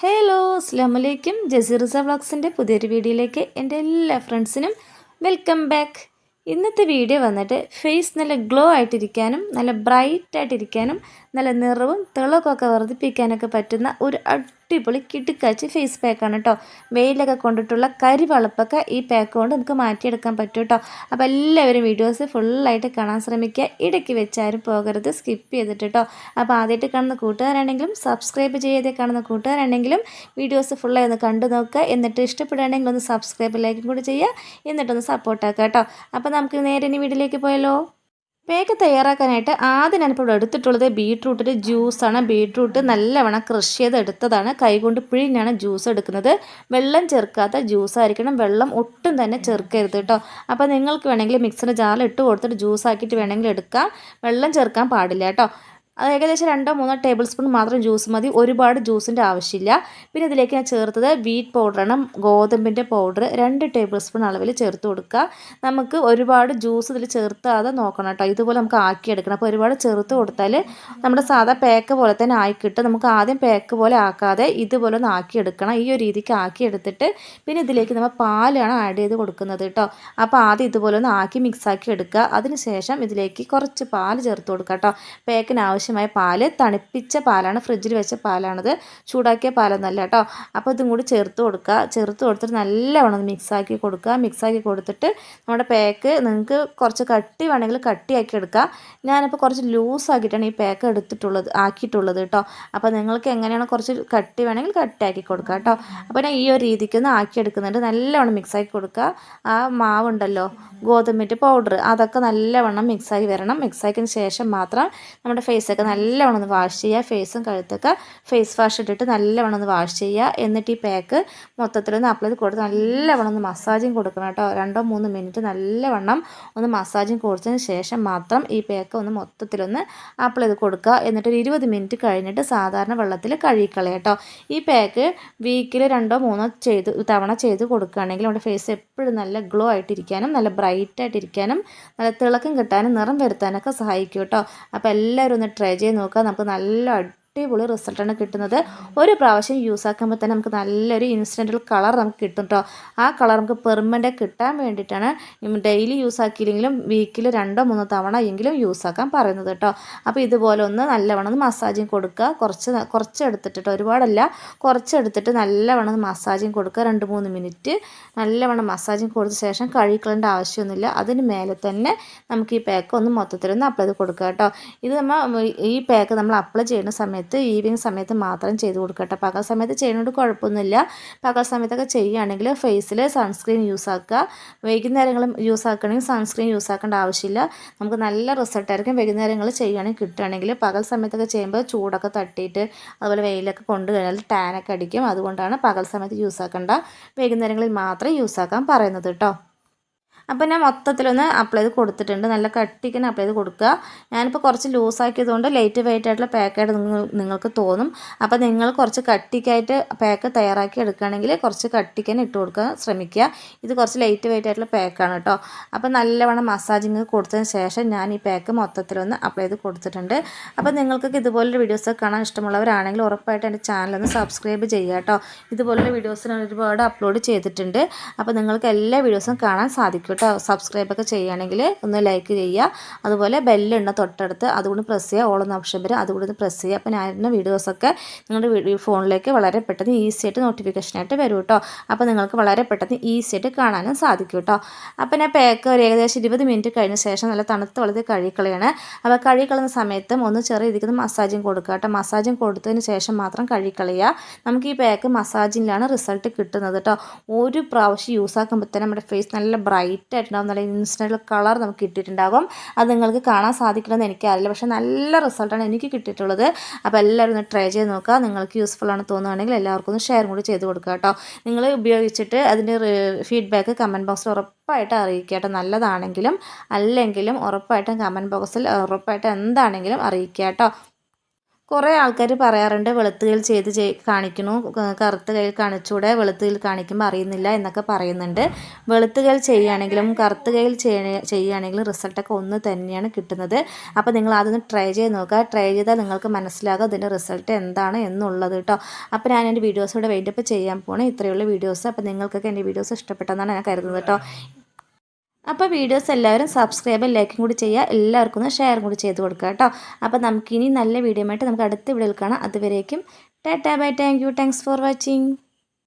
Hello അസ്ലാം വലൈക്കും ജസീർസ വ്ളോഗ്സിന്റെ പുതിയൊരു വീഡിയോയിലേക്ക് എന്റെ എല്ലാ ഫ്രണ്ട്സിനും വെൽക്കം ബാക്ക്. ഇന്നത്തെ വീഡിയോ വന്നിട്ട് ഫേസ് നല്ല ഗ്ലോ ആയിട്ടിരിക്കാനും നല്ല ബ്രൈറ്റ് ആയിട്ടിരിക്കാനും നല്ല നിറവും തിളക്കമൊക്കെ വർദ്ധിപ്പിക്കാനൊക്കെ പറ്റുന്ന ഒരു അടിപൊളി കിടുക്കാച്ചി ഫേസ് പാക്കാണ് കേട്ടോ വെയിലൊക്കെ കൊണ്ടിട്ടുള്ള കരിവളപ്പൊക്കെ ഈ പാക്ക് കൊണ്ട് നമുക്ക് മാറ്റിയെടുക്കാൻ പറ്റും കേട്ടോ അപ്പോൾ എല്ലാവരും വീഡിയോസ് ഫുള്ളായിട്ട് കാണാൻ ശ്രമിക്കുക. ഇടയ്ക്ക് വെച്ചാരും പോകരുത്. സ്കിപ്പ് ചെയ്തിട്ട് കേട്ടോ അപ്പോൾ ആദ്യമായിട്ട് കാണുന്ന കൂട്ടുകാരാണെങ്കിലും സബ്സ്ക്രൈബ് ചെയ്യാതെ കാണുന്ന കൂട്ടുകാരാണെങ്കിലും വീഡിയോസ് ഫുള്ളായി ഒന്ന് കണ്ടു നോക്കുക. എന്നിട്ട് ഇഷ്ടപ്പെടുകയാണെങ്കിൽ ഒന്ന് സബ്സ്ക്രൈബ് ലൈക്കും കൂടി ചെയ്യുക. എന്നിട്ടൊന്ന് സപ്പോർട്ടാക്കുക കേട്ടോ അപ്പോൾ നമുക്ക് നേരെ ഇനി വീട്ടിലേക്ക് പോയാലോ? പേക്ക് തയ്യാറാക്കാനായിട്ട് ആദ്യം ഞാനിപ്പോൾ എടുത്തിട്ടുള്ളത് ബീട്രൂട്ടിന്റെ ജ്യൂസാണ്. ബീട്രൂട്ട് നല്ലവണ്ണം ക്രഷ് ചെയ്ത് എടുത്തതാണ്. കൈകൊണ്ട് പിഴിഞ്ഞാണ് ജ്യൂസ് എടുക്കുന്നത്. വെള്ളം ചേർക്കാത്ത ജ്യൂസായിരിക്കണം വെള്ളം ഒട്ടും തന്നെ ചേർക്കരുത് കേട്ടോ. അപ്പോൾ നിങ്ങൾക്ക് വേണമെങ്കിൽ മിക്സിന്റെ ജാറിൽ ഇട്ട് കൊടുത്തിട്ട് ജ്യൂസ് ആക്കിയിട്ട് വേണമെങ്കിൽ എടുക്കാം. വെള്ളം ചേർക്കാൻ പാടില്ല കേട്ടോ. അത് ഏകദേശം രണ്ടോ മൂന്നോ ടേബിൾ സ്പൂൺ മാത്രം ജ്യൂസ് മതി. ഒരുപാട് ജ്യൂസിന്റെ ആവശ്യമില്ല. പിന്നെ ഇതിലേക്ക് ഞാൻ ചേർത്തത് വീറ്റ് പൗഡറാണ് ഗോതമ്പിന്റെ പൗഡർ രണ്ട് ടേബിൾ സ്പൂൺ അളവിൽ ചേർത്ത് കൊടുക്കുക. നമുക്ക് ഒരുപാട് ജ്യൂസ് ഇതിൽ ചേർത്താതെ നോക്കണം കേട്ടോ. ഇതുപോലെ നമുക്ക് ആക്കിയെടുക്കണം. അപ്പോൾ ഒരുപാട് ചേർത്ത് കൊടുത്താൽ നമ്മുടെ സാധാ പാക്ക് പോലെ തന്നെ ആയിക്കിട്ട് നമുക്ക് ആദ്യം പാക്ക് പോലെ ആക്കാതെ ഇതുപോലെ ഒന്ന് ആക്കിയെടുക്കണം. ഈ ഒരു രീതിക്ക് ആക്കിയെടുത്തിട്ട് പിന്നെ ഇതിലേക്ക് നമ്മൾ പാലാണ് ആഡ് ചെയ്ത് കൊടുക്കുന്നത് കേട്ടോ. അപ്പോൾ ആദ്യം ഇതുപോലെ ഒന്ന് ആക്കി മിക്സ് ആക്കി എടുക്കുക. അതിനുശേഷം ഇതിലേക്ക് കുറച്ച് പാൽ ചേർത്ത് കൊടുക്കുക കേട്ടോ. പാക്കിന് ആവശ്യം ആവശ്യമായ പാൽ തണുപ്പിച്ച പാലാണ് ഫ്രിഡ്ജിൽ വെച്ച പാലാണത്. ചൂടാക്കിയ പാലൊന്നല്ല കേട്ടോ. അപ്പോൾ ഇതും കൂടി ചേർത്ത് കൊടുക്കുക. ചേർത്ത് കൊടുത്തിട്ട് നല്ലവണ്ണം മിക്സാക്കി കൊടുക്കുക. മിക്സാക്കി കൊടുത്തിട്ട് നമ്മുടെ പാക്ക് നിങ്ങൾക്ക് കുറച്ച് കട്ടി വേണമെങ്കിൽ കട്ടിയാക്കി എടുക്കുക ഞാനിപ്പോൾ കുറച്ച് ലൂസാക്കിയിട്ടാണ് ഈ പാക്ക് എടുത്തിട്ടുള്ളത് ആക്കിയിട്ടുള്ളത് കേട്ടോ. അപ്പോൾ നിങ്ങൾക്ക് എങ്ങനെയാണ് കുറച്ച് കട്ടി വേണമെങ്കിൽ കട്ടിയാക്കി കൊടുക്കുക കേട്ടോ. അപ്പോൾ ഞാൻ ഈ ഒരു രീതിക്കൊന്ന് ആക്കി എടുക്കുന്നുണ്ട്. നല്ലവണ്ണം മിക്സാക്കി കൊടുക്കുക. ആ മാവുണ്ടല്ലോ ഗോതമ്പിന്റെ പൗഡർ അതൊക്കെ നല്ലവണ്ണം മിക്സാക്കി വരണം. മിക്സാക്കിയതിന് ശേഷം മാത്രം നമ്മുടെ ഫേസൊക്കെ നല്ലവണ്ണം ഒന്ന് വാഷ് ചെയ്യുക. ഫേസും കഴുത്തൊക്കെ ഫേസ് വാഷ് ഇട്ടിട്ട് നല്ലവണ്ണം ഒന്ന് വാഷ് ചെയ്യുക. എന്നിട്ട് ഈ പാക്ക് മൊത്തത്തിലൊന്ന് അപ്ലൈ ചെയ്ത് കൊടുത്ത് നല്ലവണ്ണം ഒന്ന് മസാജും കൊടുക്കണം കേട്ടോ. രണ്ടോ മൂന്ന് മിനിറ്റ് നല്ലവണ്ണം ഒന്ന് മസാജും കൊടുത്തതിന് ശേഷം മാത്രം ഈ പാക്ക് ഒന്ന് മൊത്തത്തിലൊന്ന് അപ്ലൈ ചെയ്ത് കൊടുക്കുക. എന്നിട്ട് ഒരു ഇരുപത് മിനിറ്റ് കഴിഞ്ഞിട്ട് സാധാരണ വെള്ളത്തിൽ കഴുകിക്കളയാം കേട്ടോ. ഈ പാക്ക് വീക്കിൽ രണ്ടോ മൂന്നോ ചെയ്ത് തവണ ചെയ്ത് കൊടുക്കുകയാണെങ്കിൽ നമ്മുടെ ഫേസ് എപ്പോഴും നല്ല ഗ്ലോ ആയിട്ടിരിക്കാനും നല്ല ബ്രൈറ്റ് ആയിട്ടിരിക്കാനും നല്ല തിളക്കം കിട്ടാനും നിറം വരുത്താനൊക്കെ സഹായിക്കും കേട്ടോ. അപ്പോൾ എല്ലാവരും ഒന്ന് ട്രൈ ചെയ്ത് നോക്കുക നമുക്ക് നല്ല അടിപൊളി റിസൾട്ടാണ് കിട്ടുന്നത്. ഒരു പ്രാവശ്യം യൂസ് ആക്കുമ്പോൾ തന്നെ നമുക്ക് നല്ലൊരു ഇൻസ്റ്റന്റൽ കളർ നമുക്ക് കിട്ടും കേട്ടോ ആ കളർ നമുക്ക് പെർമനന്റ് കിട്ടാൻ വേണ്ടിയിട്ടാണ് ഡെയിലി യൂസ് ആക്കിയില്ലെങ്കിലും വീക്കിൽ രണ്ടോ മൂന്നോ തവണ എങ്കിലും യൂസ് ആക്കാൻ പറയുന്നത് കേട്ടോ അപ്പോൾ ഇതുപോലെ ഒന്ന് നല്ലവണ്ണം മസാജിങ് കൊടുക്കുക. കുറച്ച് കുറച്ച് എടുത്തിട്ട് ഒരുപാടല്ല കുറച്ച് എടുത്തിട്ട് നല്ലവണ്ണം മസാജിങ് കൊടുക്കുക. രണ്ട് മൂന്ന് മിനിറ്റ് നല്ലവണ്ണം മസാജിങ് കൊടുത്ത ശേഷം കഴുകിക്കളേണ്ട ആവശ്യമൊന്നുമില്ല. അതിന് മേലെ തന്നെ നമുക്ക് ഈ പാക്ക് ഒന്ന് മൊത്തത്തിലൊന്ന് അപ്ലൈ ചെയ്ത് കൊടുക്കുക കേട്ടോ ഇത് നമ്മൾ ഈ പാക്ക് നമ്മൾ അപ്ലൈ ചെയ്യുന്ന സമയത്ത് സമയത്ത് ഈവനിങ് സമയത്ത് മാത്രം ചെയ്ത് കൊടുക്കട്ടെ. പകൽ സമയത്ത് ചെയ്യുന്നതുകൊണ്ട് കുഴപ്പമൊന്നുമില്ല. പകൽ സമയത്തൊക്കെ ചെയ്യുകയാണെങ്കിൽ ഫേസിൽ സൺസ്ക്രീൻ യൂസ് ആക്കുക. വൈകുന്നേരങ്ങളും യൂസ് ആക്കുകയാണെങ്കിൽ സൺസ്ക്രീൻ യൂസ് ആക്കേണ്ട ആവശ്യമില്ല. നമുക്ക് നല്ല റിസൾട്ടായിരിക്കും വൈകുന്നേരങ്ങൾ ചെയ്യുകയാണെങ്കിൽ കിട്ടുകയാണെങ്കിൽ പകൽ സമയത്തൊക്കെ ചെയ്യുമ്പോൾ ചൂടൊക്കെ തട്ടിയിട്ട് അതുപോലെ വെയിലൊക്കെ കൊണ്ടു കഴിഞ്ഞാൽ ടാനൊക്കെ അടിക്കും. അതുകൊണ്ടാണ് പകൽ സമയത്ത് യൂസ് ആക്കേണ്ട വൈകുന്നേരങ്ങളിൽ മാത്രം യൂസ് ആക്കാൻ പറയുന്നത് കേട്ടോ. അപ്പോൾ ഞാൻ മൊത്തത്തിലൊന്ന് അപ്ലൈ ചെയ്ത് കൊടുത്തിട്ടുണ്ട്. നല്ല കട്ടിക്ക് തന്നെ അപ്ലൈ ചെയ്ത് കൊടുക്കുക. ഞാനിപ്പോൾ കുറച്ച് ലൂസാക്കിയതുകൊണ്ട് ലൈറ്റ് വെയിറ്റ് ആയിട്ടുള്ള പാക്കായിട്ട് നിങ്ങൾ നിങ്ങൾക്ക് തോന്നും. അപ്പോൾ നിങ്ങൾ കുറച്ച് കട്ടിക്കായിട്ട് പാക്ക് തയ്യാറാക്കി എടുക്കുകയാണെങ്കിൽ കുറച്ച് കട്ടിക്ക് തന്നെ ഇട്ട് കൊടുക്കാൻ ശ്രമിക്കുക. ഇത് കുറച്ച് ലൈറ്റ് വെയിറ്റ് ആയിട്ടുള്ള പാക്കാണ് കേട്ടോ. അപ്പോൾ നല്ലവണ്ണം മസാജിങ് കൊടുത്തതിന് ശേഷം ഞാൻ ഈ പാക്ക് മൊത്തത്തിലൊന്ന് അപ്ലൈ ചെയ്ത് കൊടുത്തിട്ടുണ്ട്. അപ്പോൾ നിങ്ങൾക്കൊക്കെ ഇതുപോലുള്ള വീഡിയോസ് കാണാൻ ഇഷ്ടമുള്ളവരാണെങ്കിൽ ഉറപ്പായിട്ട് എന്റെ ചാനലൊന്ന് സബ്സ്ക്രൈബ് ചെയ്യുക കേട്ടോ. ഇതുപോലുള്ള വീഡിയോസ് ഒരുപാട് അപ്ലോഡ് ചെയ്തിട്ടുണ്ട്. അപ്പോൾ നിങ്ങൾക്ക് എല്ലാ വീഡിയോസും കാണാൻ സാധിക്കും കേട്ടോ സബ്സ്ക്രൈബൊക്കെ ചെയ്യുകയാണെങ്കിൽ ഒന്ന് ലൈക്ക് ചെയ്യുക. അതുപോലെ ബെല്ലുണ്ട് തൊട്ടടുത്ത്. അതുകൊണ്ട് പ്രസ് ചെയ്യുക. ഓളെന്ന ഓപ്ഷൻ വരും. അതുകൊണ്ട് ഒന്ന് പ്രസ് ചെയ്യുക. അപ്പോൾ ഞാൻ വീഡിയോസൊക്കെ നിങ്ങളുടെ ഫോണിലേക്ക് വളരെ പെട്ടെന്ന് ഈസി ആയിട്ട് നോട്ടിഫിക്കേഷനായിട്ട് വരും കേട്ടോ. അപ്പോൾ നിങ്ങൾക്ക് വളരെ പെട്ടെന്ന് ഈസി ആയിട്ട് കാണാനും സാധിക്കും കേട്ടോ. അപ്പോൾ ഞാൻ പാക്ക് ഒരു ഏകദേശം ഇരുപത് മിനിറ്റ് കഴിഞ്ഞ ശേഷം നല്ല തണുത്ത വെള്ളത്തിൽ കഴുകിക്കളയാണ്. അപ്പോൾ കഴുകിക്കളയുന്ന സമയത്തും ഒന്ന് ചെറിയ രീതിക്ക് മസാജും കൊടുക്കുക കേട്ടോ. മസാജും കൊടുത്തതിന് ശേഷം മാത്രം കഴുകിക്കളയുക. നമുക്ക് ഈ പാക്ക് മസാജിലാണ് റിസൾട്ട് കിട്ടുന്നത് കേട്ടോ. ഒരു പ്രാവശ്യം യൂസ് ആക്കുമ്പോൾ തന്നെ നമ്മുടെ ഫേസ് നല്ല ബ്രൈറ്റ് ആയിട്ടുണ്ടാകും നല്ല ഇൻസ്റ്റന്റ് കളർ നമുക്ക് കിട്ടിയിട്ടുണ്ടാകും. അത് നിങ്ങൾക്ക് കാണാൻ സാധിക്കണമെന്ന് എനിക്കറിയില്ല. പക്ഷേ നല്ല റിസൾട്ടാണ് എനിക്ക് കിട്ടിയിട്ടുള്ളത്. അപ്പോൾ എല്ലാവരും ഒന്ന് ട്രൈ ചെയ്ത് നോക്കുക. നിങ്ങൾക്ക് യൂസ്ഫുൾ ആണ് തോന്നുകയാണെങ്കിൽ എല്ലാവർക്കും ഒന്ന് ഷെയർ കൂടി ചെയ്ത് കൊടുക്കുക കേട്ടോ. നിങ്ങൾ ഉപയോഗിച്ചിട്ട് അതിന്റെ ഫീഡ്ബാക്ക് കമന്റ് ബോക്സിൽ ഉറപ്പായിട്ട് അറിയിക്കുക കേട്ടോ. നല്ലതാണെങ്കിലും അല്ലെങ്കിലും ഉറപ്പായിട്ടും കമന്റ് ബോക്സിൽ ഉറപ്പായിട്ടും എന്താണെങ്കിലും അറിയിക്കുക കേട്ടോ. കുറേ ആൾക്കാർ പറയാറുണ്ട് വെളുത്തുകയിൽ ചെയ്ത് ചെയ് കാണിക്കണു കറുത്ത കയ്യിൽ കാണിച്ചൂടെ വെളുത്തുകയിൽ കാണിക്കുമ്പോൾ അറിയുന്നില്ല എന്നൊക്കെ പറയുന്നുണ്ട്. വെളുത്തുകയിൽ ചെയ്യുകയാണെങ്കിലും കറുത്ത കയ്യിൽ ചെയ്യ- ചെയ്യുകയാണെങ്കിലും റിസൾട്ടൊക്കെ ഒന്ന് തന്നെയാണ് കിട്ടുന്നത്. അപ്പോൾ നിങ്ങൾ അതൊന്ന് ട്രൈ ചെയ്ത് നോക്കുക. ട്രൈ ചെയ്താൽ നിങ്ങൾക്ക് മനസ്സിലാകും അതിന്റെ റിസൾട്ട് എന്താണ് എന്നുള്ളത് കേട്ടോ. അപ്പോൾ ഞാൻ എന്റെ വീഡിയോസ് ഇവിടെ വെയിറ്റപ്പ് ചെയ്യാൻ പോണേ ഇത്രയുള്ള വീഡിയോസ്. അപ്പോൾ നിങ്ങൾക്കൊക്കെ എന്റെ വീഡിയോസ് ഇഷ്ടപ്പെട്ടെന്നാണ് ഞാൻ കരുതുന്നത് കേട്ടോ. അപ്പോൾ വീഡിയോസ് എല്ലാവരും സബ്സ്ക്രൈബ് ലൈക്കും കൂടി ചെയ്യുക. എല്ലാവർക്കും ഒന്ന് ഷെയറും കൂടി ചെയ്ത് കൊടുക്കുക കേട്ടോ. അപ്പോൾ നമുക്കിനി നല്ല വീഡിയോ ആയിട്ട് നമുക്ക് അടുത്ത വീഡിയോയിൽ കാണാം. അതുവരേക്കും tata bye thank you thanks for watching